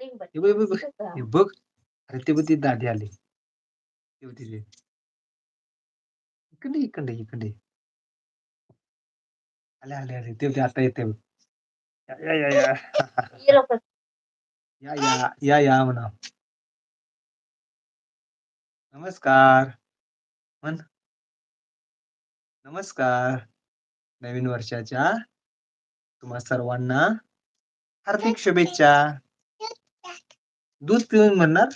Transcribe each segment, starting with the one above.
हे बघ. अरे ते बघ ती दादी आले. ते बघ तिथे. इकडे इकडे इकडे. आले आले आले. ते बघ आता येते या या या या म्हणा. नमस्कार. म्हण. नमस्कार. नवीन वर्षाच्या तुम्हा सर्वांना हार्दिक शुभेच्छा. दूध पिऊन म्हणणार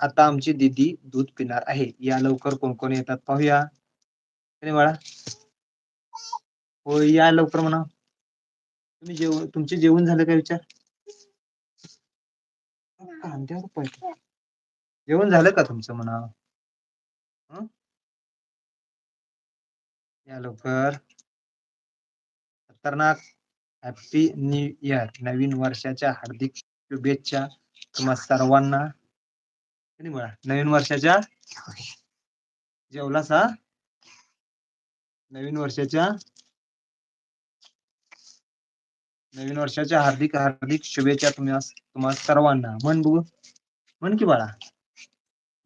आता आमची दीदी दूध पिणार आहे. या लवकर कोण कोण येतात पाहूया. बाळा. हो या लवकर म्हणा. तुम्ही जेव तुमचे जेवण झालं का विचार? कांद्यावर जेवण झालं का तुमचं म्हणा? या लवकर. खतरनाक. Happy new year. नवीन वर्षाच्या हार्दिक शुभेच्छा तुम्हा सर्वांना. बाळा, नवीन वर्षाच्या जेवलास हा? नवीन वर्षाच्या नवीन वर्षाच्या हार्दिक हार्दिक शुभेच्छा तुम्ही तुम्हा सर्वांना. म्हण बघू म्हण की बाळा.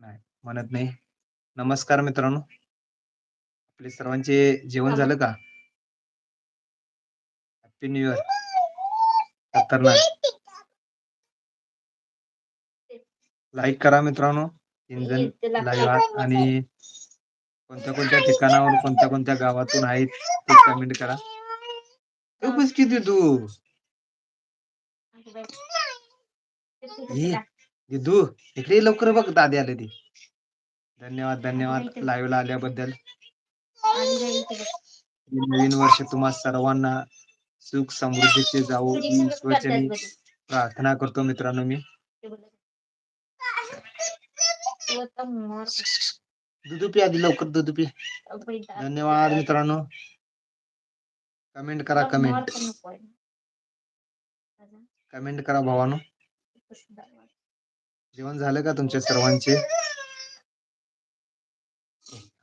नाही म्हणत नाही. नमस्कार मित्रांनो. आपले सर्वांचे जेवण झालं का? हॅपी न्यू इयर खतरनाक. लाईक करा मित्रांनो. तीन जण लाईव्ह आहात आणि कोणत्या कोणत्या ठिकाणावर कोणत्या कोणत्या गावातून आहेत ते कमेंट करा. किती तू? दिदू इकडे लवकर बघ दादी आले ती. धन्यवाद धन्यवाद लाईव्ह ला आल्याबद्दल. नवीन वर्ष तुम्हा सर्वांना सुख समृद्धीचे जावो. ईश्वरचरणी प्रार्थना करतो मित्रांनो मी. दुधू पी आधी लवकर दुधू पी. धन्यवाद मित्रांनो. कमेंट करा कमेंट कमेंट करा भावानो. जेवण झालं का तुमच्या सर्वांचे?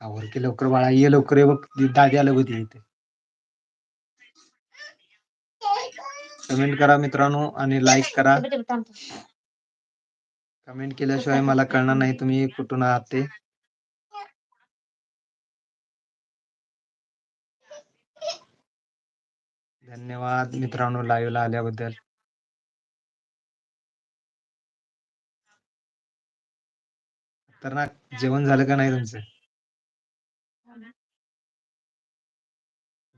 आवर की लवकर बाळा ये लवकर ये बघ दादी आलं होती इथे. कमेंट करा मित्रांनो आणि लाईक करा. कमेंट केल्याशिवाय मला कळणार नाही तुम्ही कुठून आहात ते. धन्यवाद मित्रांनो लाईव्ह ला आल्याबद्दल. खतरनाक जेवण झालं का नाही तुमचं?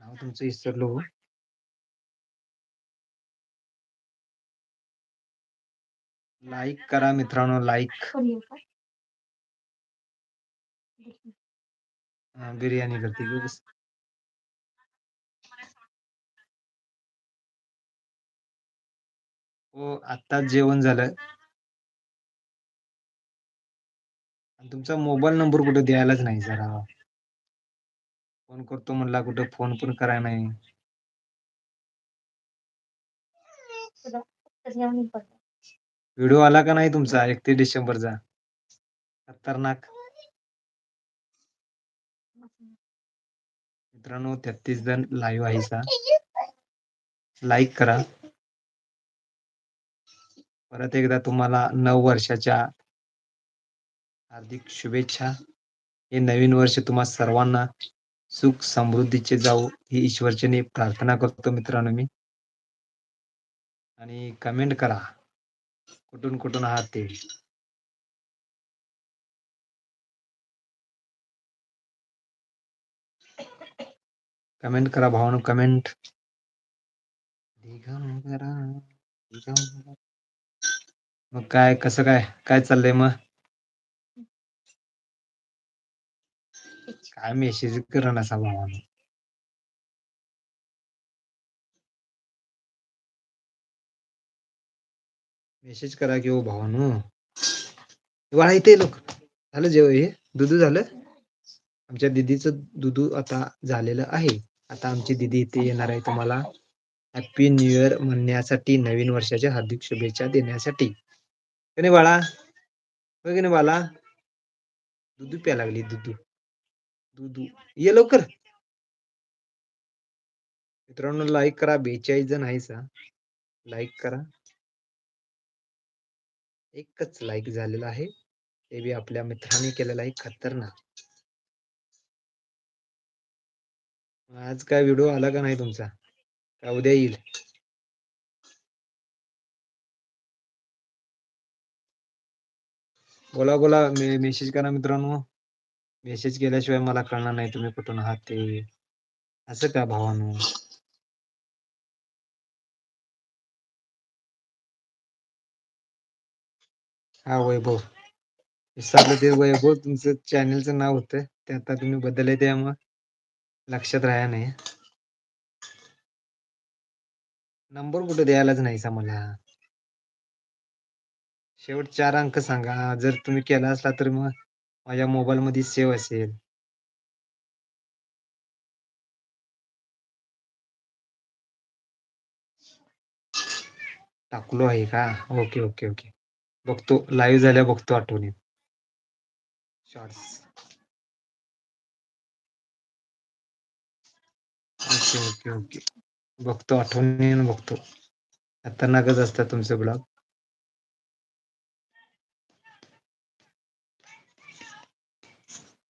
नाव तुमचं विसरलो लाईक करा मित्रांनो लाईक बिर्याणी करते. हो आत्ताच जेवण झालं. आणि तुमचा मोबाईल नंबर कुठे द्यायलाच नाही जरा. फोन करतो म्हणला कुठे फोन पण कराय नाही. व्हिडिओ आला का नाही तुमचा? एकतीस डिसेंबरचा. खतरनाक. मित्रांनो तेहतीस जण लाईव्ह आहे लाईक करा. परत एकदा तुम्हाला नऊ वर्षाच्या हार्दिक शुभेच्छा. हे नवीन वर्ष तुम्हा सर्वांना सुख समृद्धीचे जाऊ ही ईश्वरचनी प्रार्थना करतो मित्रांनो मी. आणि कमेंट करा. कुठून कुठून आहात ते कमेंट करा भावानो कमेंट. मग काय कसं काय काय चाललंय मग? काय मेसेज कर असा भावानं. मेसेज करा की हो भावानो वाळा इथे लोक. झालं जेव हे? दुधू झालं? आमच्या दिदीचं दुधू आता झालेलं आहे. आता आमची दिदी इथे येणार आहे तुम्हाला. हॅपी न्यू इयर म्हणण्यासाठी नवीन वर्षाच्या हार्दिक शुभेच्छा देण्यासाठी. हो नाही बाळा? हो बघ नाही बाळा? दुधू प्या लागली दुधू. दुधू. ये लवकर. मित्रांनो लाईक करा. बेचाळीस जण आहे सा लाईक करा. एकच लाईक झालेला आहे. ते बी आपल्या मित्रांनी केलेला आहे खतरनाक. आज काय व्हिडिओ आला का नाही तुमचा? का उद्या येईल? बोला बोला मे मेसेज करा मित्रांनो. मेसेज केल्याशिवाय मला कळणार नाही तुम्ही कुठून आहात ते. असं का भावानो? हा वैभव. विसरलं ते वैभव तुमचं चॅनलचं नाव होतं. ते आता तुम्ही बदलय त्यामुळं लक्षात राहा नाही. नंबर कुठे द्यायलाच नाहीसा मला शेवट चार अंक सांगा. जर तुम्ही केला असला तर मग माझ्या मोबाईल मध्ये सेव्ह असेल. टाकलो आहे का? Okay okay okay. बघतो लाईव्ह झाल्या बघतो आठवणी. शॉर्ट्स ओके ओके ओके बघतो आठवणी बघतो. खतरनाकच असतात तुमचे ब्लॉग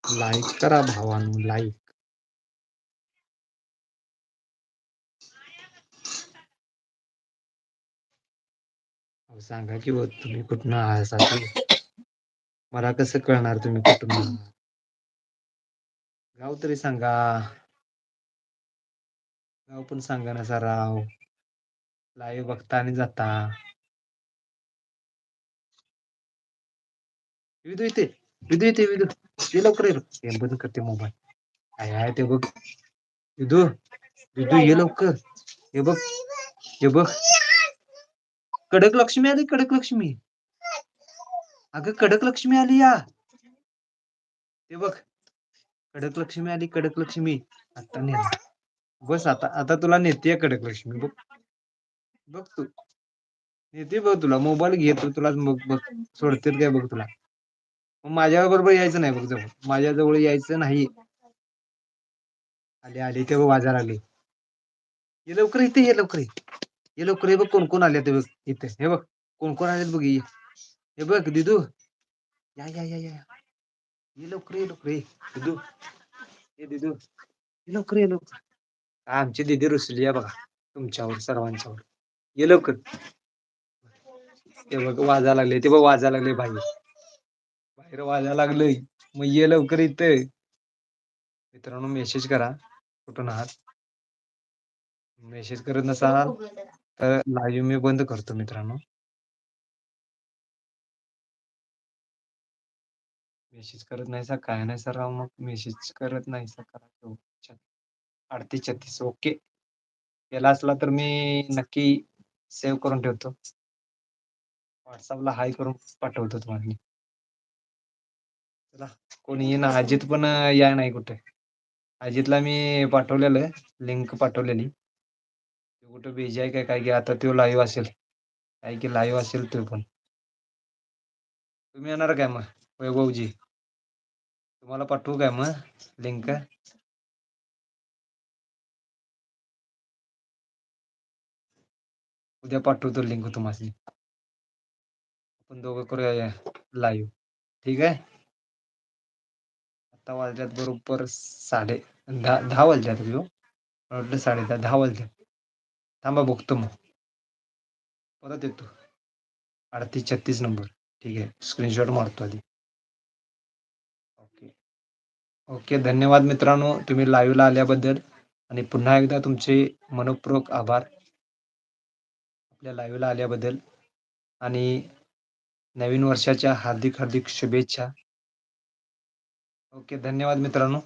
लाईक करा भावानु लाईक सांगा की हो तुम्ही कुठून आहात? मला कसं कळणार तुम्ही कुठून गाव तरी सांगा. गाव पण सांगा ना सराव लाईव लाईव्ह बघता आणि जाता. विदू येते विदू येते विदू. ये लवकर ये बंद करते मोबाईल. काय आहे ते बघ. विदू विदू ये लवकर. हे बघ. हे बघ. कडक लक्ष्मी आली कडक लक्ष्मी? अगं कडक लक्ष्मी आली या. ते बघ कडक लक्ष्मी आली कडक लक्ष्मी. आता ने बस आता आता तुला नेते कडक लक्ष्मी बघ. बघ तू. नेते बघ तुला मोबाईल घेतो तुला बघ बघ. सोडते काय बघ तुला. मग माझ्या बरोबर यायचं नाही बघ जवळ. माझ्या जवळ यायचं नाही. आली आली ते बघ वाजायला ये लवकर इथे ये लवकर ये. लवकर हे बघ कोण कोण आले ते बघ इथे. हे बघ कोण कोण आलेत बघ ये हे बघ दिदू. या या या या. ये लवकर ये लवकर ये दिदू. हे दिदू. ये लवकर ये लवकर आमची दिदी रुसली या बघा तुमच्यावर सर्वांच्यावर. ये लवकर ते बघ वाजा लागले ते बघ वाजा लागले बाहेर. बाहेर वाजा लागलंय मग ये लवकर इथं. मित्रांनो मेसेज करा. कुठून आहात? मेसेज करत नसाल. तर लाईव्ह मी बंद करतो मित्रांनो. मेसेज करत नाही सर काय नाही सर राव मग? मेसेज करत नाही सर अडतीस छत्तीस ओके केला असला तर मी नक्की सेव्ह करून ठेवतो. व्हॉट्सअपला हाय करून पाठवतो तुम्हाला मी. चला कोणी येईना अजित पण या नाही कुठे. अजितला मी पाठवलेलं लिंक पाठवलेली. कुठं भेजाय काय काय की आता तो लाईव्ह असेल. काय की लाईव्ह असेल तो पण. तुम्ही येणार काय मग वैभवजी? तुम्हाला पाठवू काय मग लिंक उद्या पाठवतो लिंक तुम्हाला. आपण दोघं करूया लाईव्ह ठीक आहे? आता वाजल्यात बरोबर साडे दहा दहा वाजल्यात हो. वाटलं साडे दहा दहा वाजल्यात थांबा बघतो मग. परत येतो. अडतीस छत्तीस नंबर. ठीक आहे. स्क्रीनशॉट मारतो आधी. ओके ओके धन्यवाद मित्रांनो. तुम्ही लाईव्हला आल्याबद्दल. आणि पुन्हा एकदा तुमचे मनपूर्वक आभार. आपल्या लाईव्हला आल्याबद्दल. आणि नवीन वर्षाच्या हार्दिक हार्दिक शुभेच्छा. ओके धन्यवाद मित्रांनो.